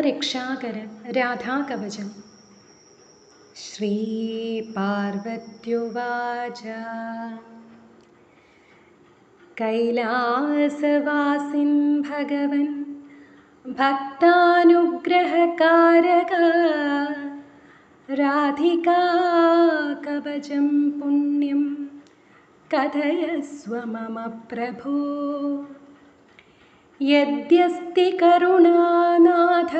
रिक्षाकर राधाकवचं। श्रीपार्वत्युवाच। कैलासवासिन् भगवन् भक्तानुग्रहकारक। राधिकाकवचं पुण्यं कथयस्व मम प्रभो। यद्यस्ति करुणानाथ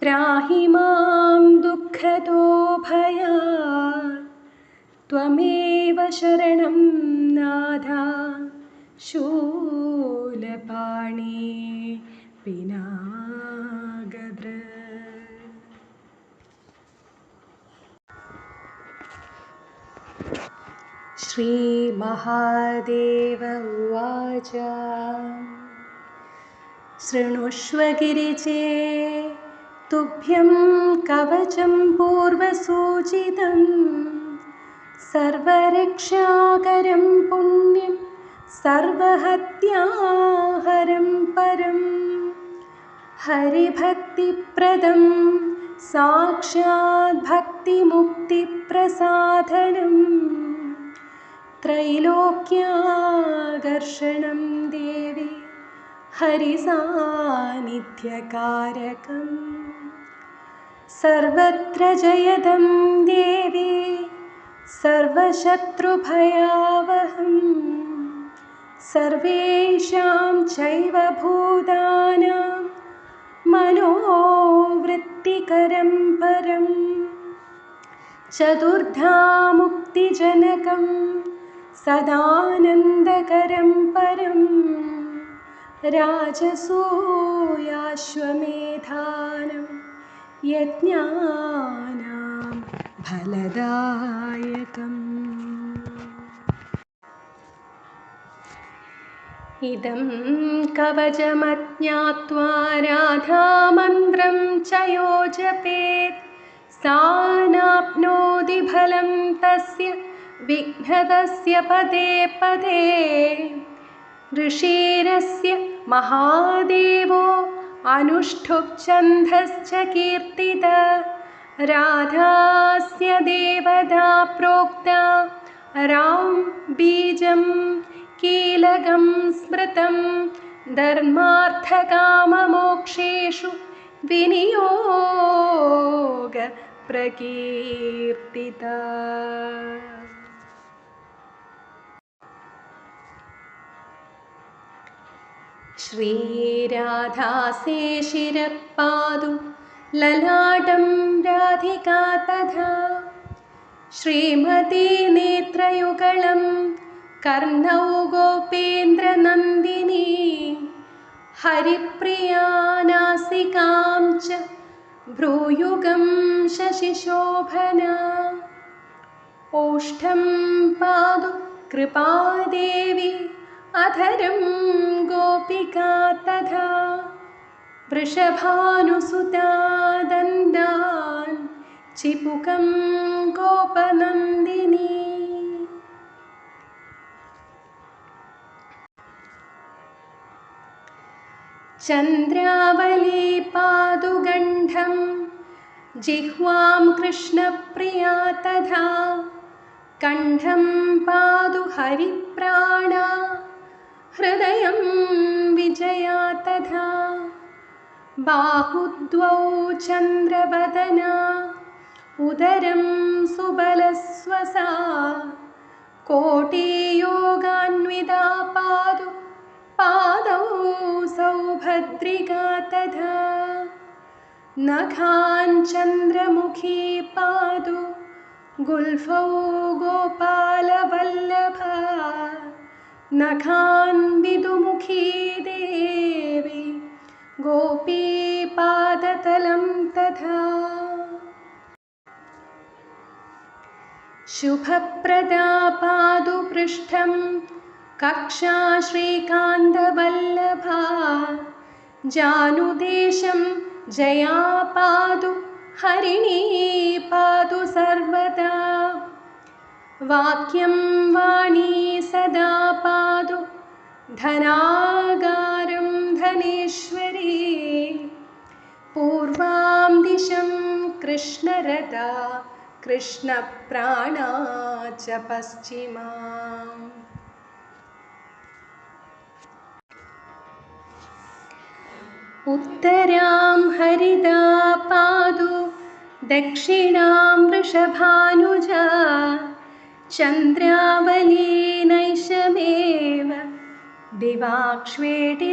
त्राहि मां दुःखतो भयात्। त्वमेव शरणं नाथा शूलपाणि पिनागद्र। श्रीमहादेव उवाच शृणुष्व गिरिजे तुभ्यं कवचं पूर्वसूचितं सर्वरक्षाकरं पुण्यं सर्वहत्याहरं परं हरिभक्तिप्रदं साक्षाद्भक्तिमुक्तिप्रसाधनम् त्रैलोक्याकर्षणं देवी हरिसान्निध्यकारकम् सर्वत्र जयदं देवी सर्वशत्रुभयावहं सर्वेषां चैव भूतानां मनोवृत्तिकरं परं चतुर्धा मुक्तिजनकं सदानन्दकरं परम् राजसूयाश्वमेधानं यज्ञानां फलदायकम्। इदं कवचमज्ञात्वा राधामन्त्रं च यो जपेत् सा नाप्नोति फलं तस्य विघ्नतस्य पदे पदे। ऋषेरस्य महादेवो अनुष्ठुप्छन्दश्च कीर्तित। राधास्य देवता प्रोक्ता। रां बीजं कीलकं स्मृतं। धर्मार्थकाममोक्षेषु विनियोगप्रकीर्तिता श्रीराधासे शिरः पादु ललाटं राधिका तथा। श्रीमती नेत्रयुगलं कर्णौ गोपेन्द्रनन्दिनी। हरिप्रिया नासिकां च भ्रूयुगं शशिशोभना। ओष्ठं पादु कृपादेवी अधरं गोपिका तथा वृषभानुसुता दन्दान् चिपुकं गोपनन्दिनी। चन्द्रावली पादुगण्ढं जिह्वां कृष्णप्रिया तथा कण्ठं पादु बाहुद्वौ चन्द्रवदना उदरं सुबलस्वसा कोटियोगान्विता पादु पादौ सौभद्रिका तथा नखाञ्चन्द्रमुखी पादु गुल्फौ गोपालवल्लभा नखान् विदुमुखी देवी गोपीपादतलं तथा। शुभप्रदा पादुपृष्ठं कक्षा श्रीकान्तवल्लभा। जानुदेशं जया पादु हरिणी पादु सर्वदा। वाक्यं वाणी सदा पादु धनागारं कृष्णरदा कृष्णप्राणा च पश्चिमाम् उत्तरां हरिदा पादु दक्षिणां वृषभानुजा चन्द्रावलीनैशमेव दिवाक्ष्वेटितमेखला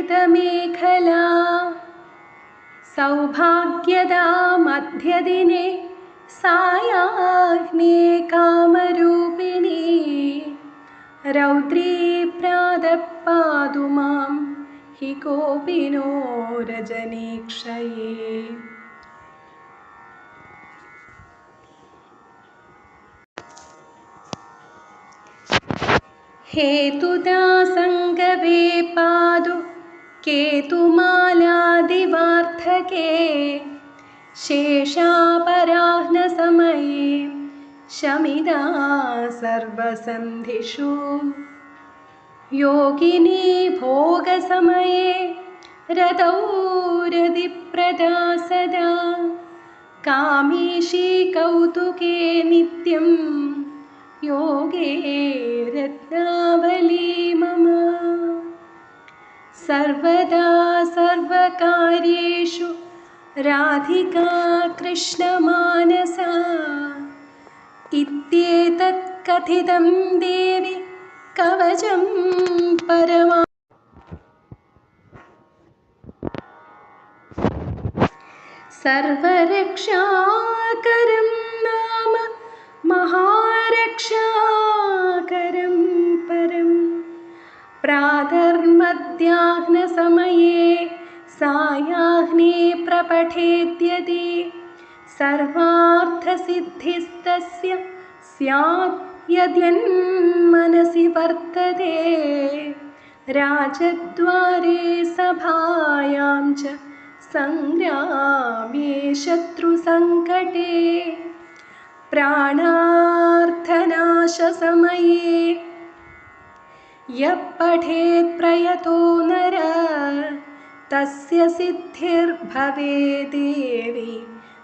सौभाग्यदा मध्यदिने सायाह्ने कामरूपिणी रौद्री प्रातः पातु मां हि कोपिनो रजनीक्षये। हेतुदासङ्गवे पादु केतुमालादिवार्थके शेषापराह्नसमये शमिदा सर्वसन्धिषु। योगिनी भोगसमये रतौ रतिप्रदा सदा। कामीशी कौतुके नित्यं सर्वदा सर्वकार्येषु राधिका कृष्णमानसा। इत्येतत् कथितं देवि कवचं परमा। सर्वरक्षाकरं नाम महारक्षाकरं सर्वार्थसिद्धिस्तस्य स्यात् यद्यन्मनसि वर्तते। राजद्वारे सभायां च सङ्ग्रामे शत्रुसङ्कटे। प्राणार्थनाशसमये यः पठेत् प्रयतो नर तस्य सिद्धिर्भवेदेवी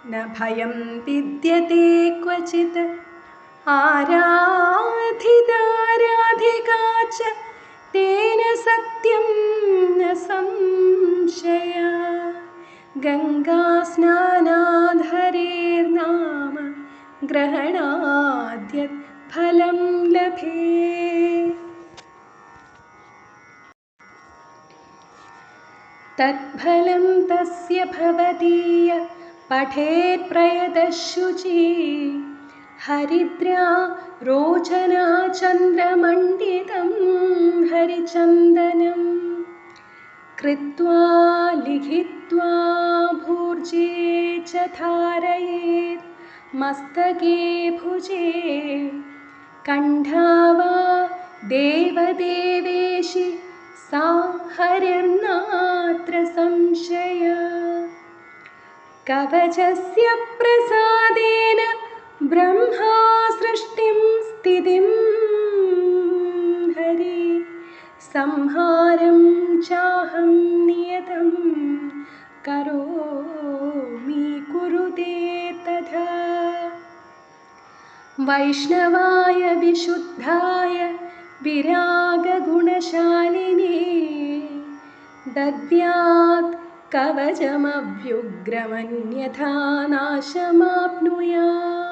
न भयं विद्यते क्वचित्। आराधिताराधिका च तेन सत्यं न संशया। गङ्गास्नानाधरेर्नाम ग्रहणाद्यत् फलं लभे। तत्फलं तस्य भवतीय पठेत् प्रयतः शुचि हरिद्रा रोचना चन्द्रमण्डितं हरिचन्दनं कृत्वा लिखित्वा भूर्जे च धारयेत् मस्तके भुजे। कण्ठा वा देवदेवेशि सा हरिर्नात्र संशय कवचस्य प्रसादेन ब्रह्मा सृष्टिं स्थितिं। हरि संहारं चाहं नियतं करोमि कुरुते तथा। वैष्णवाय विशुद्धाय विरागगुणशालिने दद्यात् कवचमभ्युग्रमन्यथा नाशमाप्नुयात्